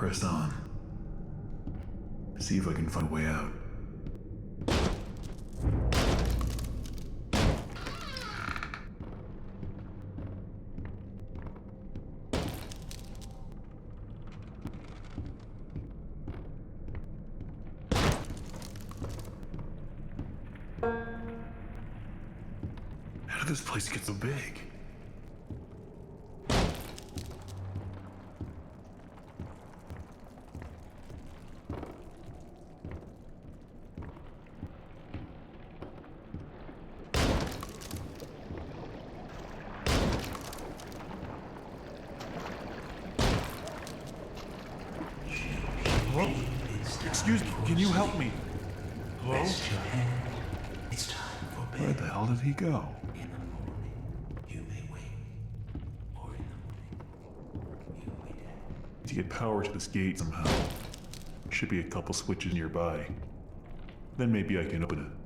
Press on. See if I can find a way out. How did this place get so big? Hello? Excuse me, can you help me? Hello? Your head. It's time for Where the hell did he go? In the morning, you may wake. Or in the morning, you may dead. To get power to this gate somehow. Should be a couple switches nearby. Then maybe I can open it.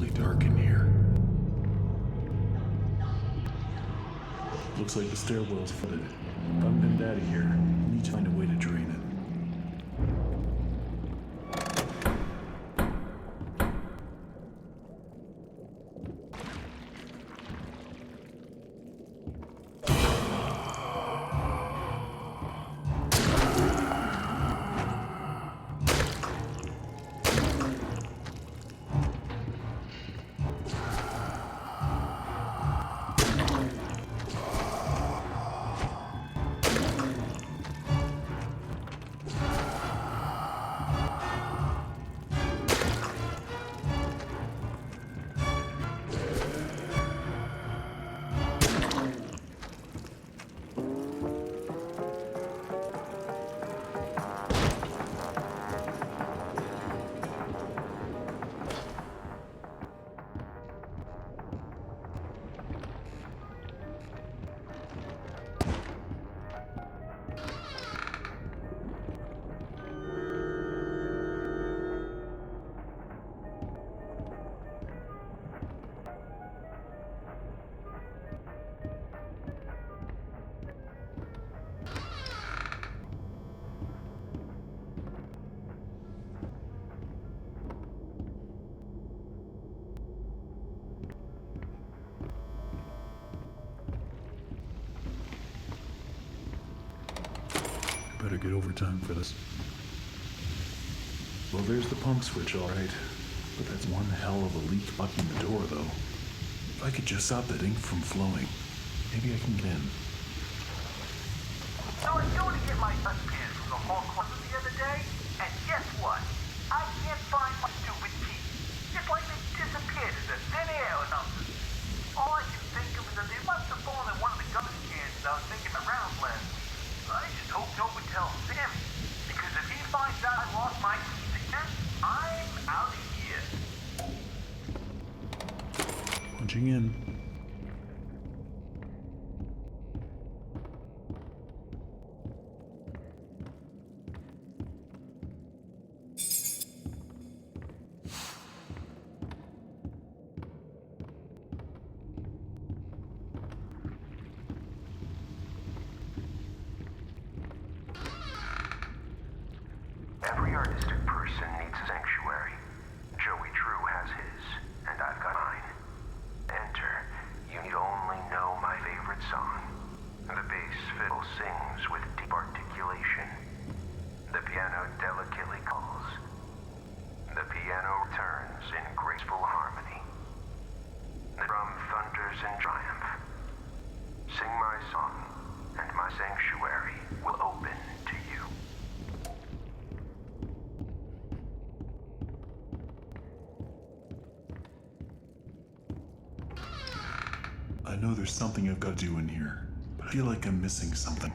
Really dark in here. Looks like the stairwell's flooded. I'm getting out of here, need to find a way to Better get overtime for this. Well, there's the pump switch, all right. But that's one hell of a leak blocking the door, though. If I could just stop that ink from flowing, maybe I can get in. So I go to get my sweatpants from the hall closet the other day, and guess what? I can't find my stupid key. Just like they disappeared into thin air or something. All I can think of is that they must have fallen in one of the garbage cans that I was making around last week. I just hope no one tells Sammy, because if he finds out I lost my keys again, I'm out of here. punching in. Every artistic person needs a sanctuary. Joey Drew has his, and I've got mine. Enter. You need only know my favorite song. The bass fiddle sings with deep articulation. The piano delicately calls. The piano returns in graceful harmony. The drum thunders in triumph. Sing my song, and my sanctuary will open to you. I know there's something I've got to do in here, but I feel like I'm missing something.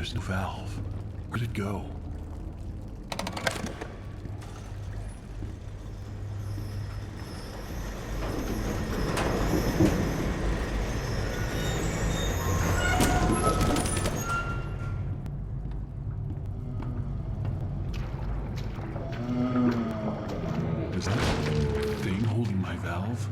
There's no valve. Where'd it go? Is that thing holding my valve?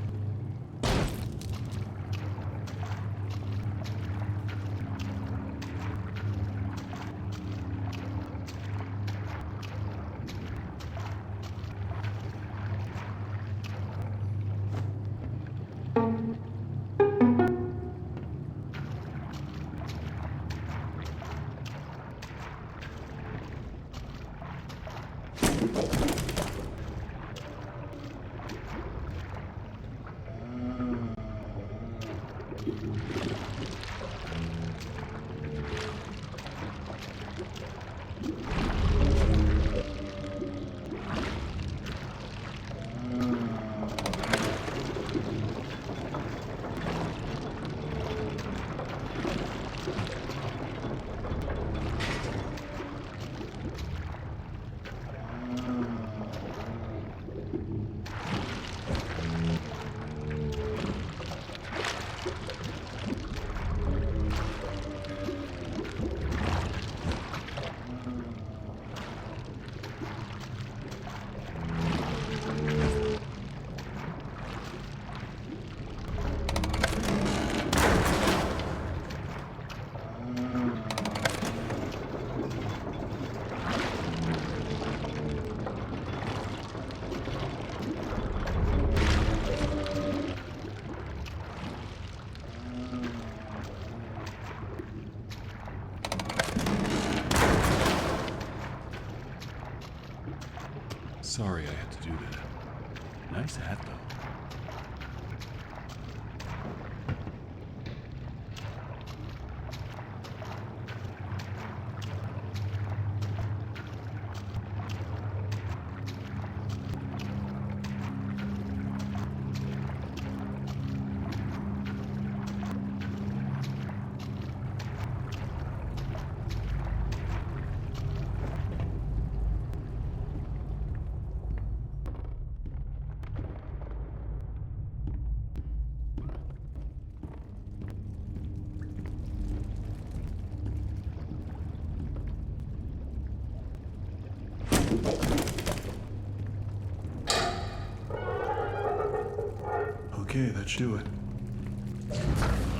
Okay, that should do it.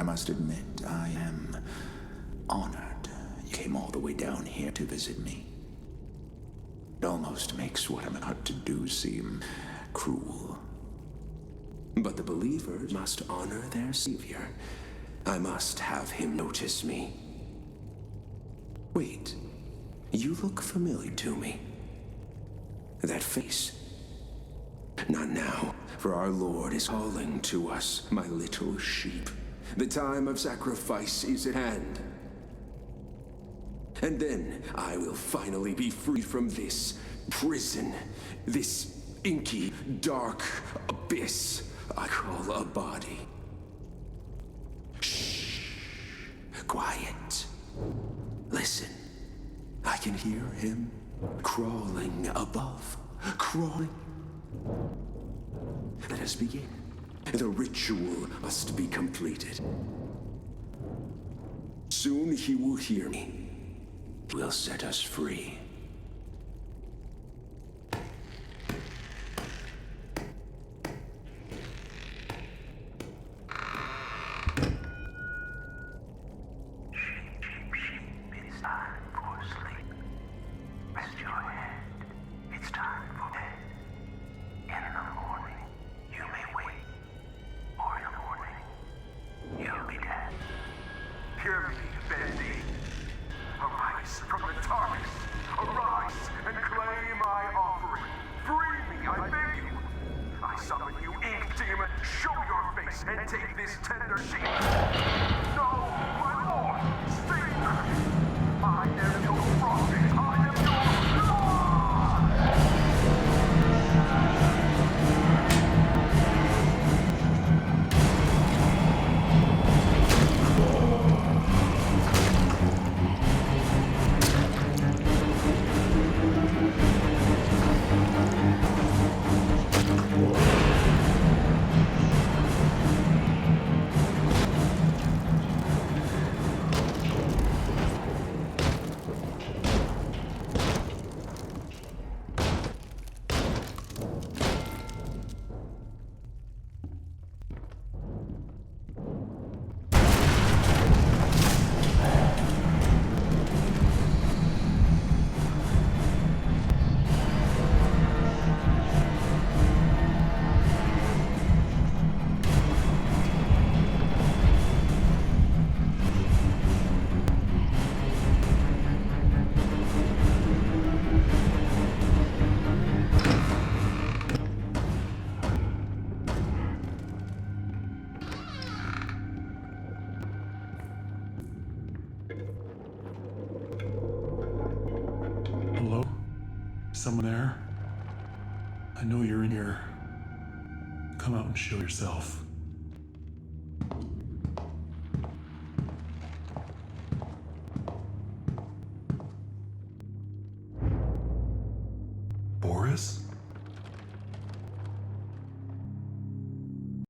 I must admit, I am honored you came all the way down here to visit me. It almost makes what I'm about to do seem cruel. But the believers must honor their Savior. I must have him notice me. Wait, you look familiar to me. That face. Not now, for our Lord is calling to us, my little sheep. The time of sacrifice is at hand. And then I will finally be free from this prison, this inky, dark abyss I call a body. Shh. Quiet. Listen. I can hear him crawling above. Crawling. Let us begin. The ritual must be completed. Soon he will hear me. Will set us free. Someone there? I know you're in here. Come out and show yourself.